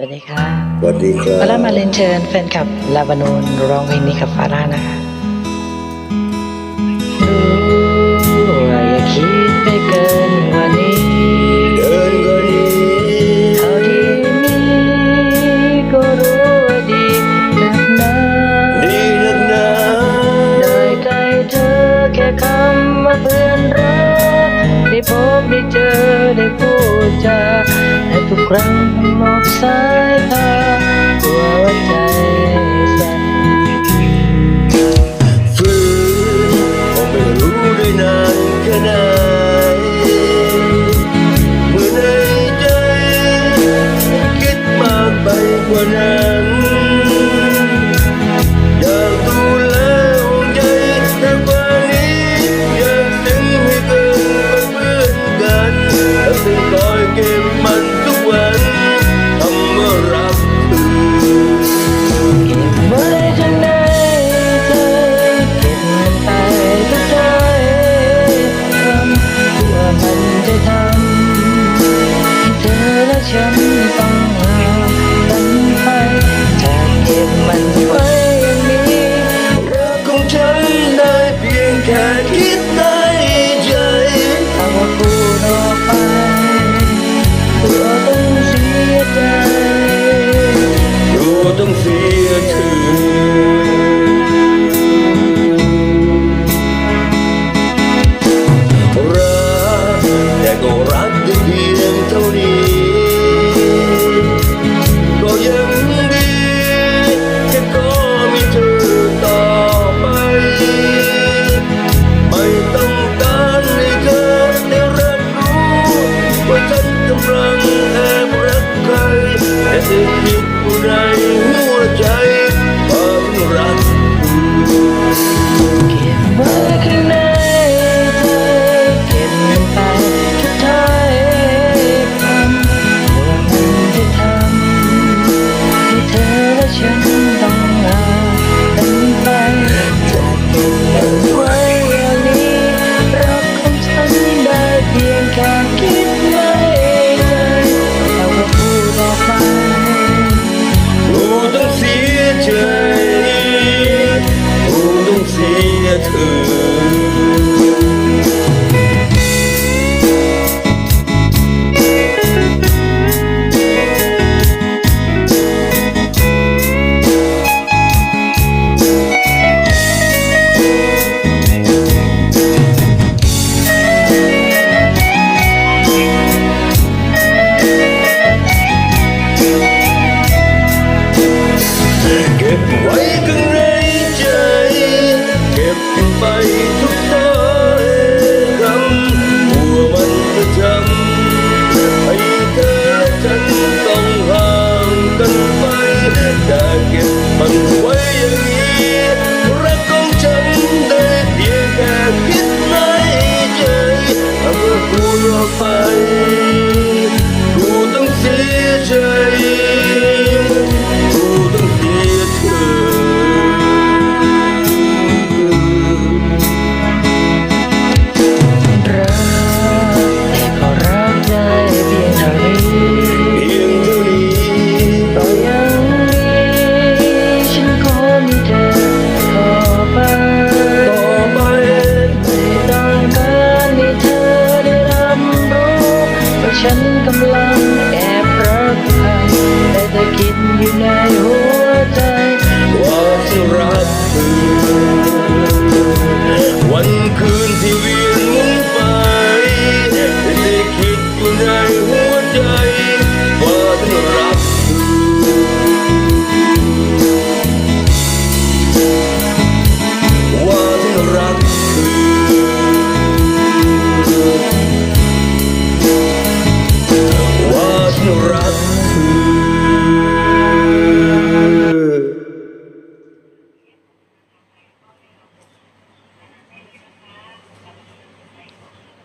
วัสดีค่ะสวัสดีครับฟาร่ามาเลนเชิญแฟนคลับลาบานูนร้องเพลงนี้กับฟาร่านะคะ ทุกครั้งมองสายตาหัวใจสั่นฝืนคงไม่รู้ได้นานแค่ไหนเมื่อใใจคิดมาไปกว่านั้น ฉันต้องลามันไปจากเก็บมันไว้อย่างนี้รักของฉันได้เพียงแค่ ไป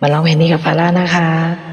มาร้องเพลงนี้กับฟาร่านะคะ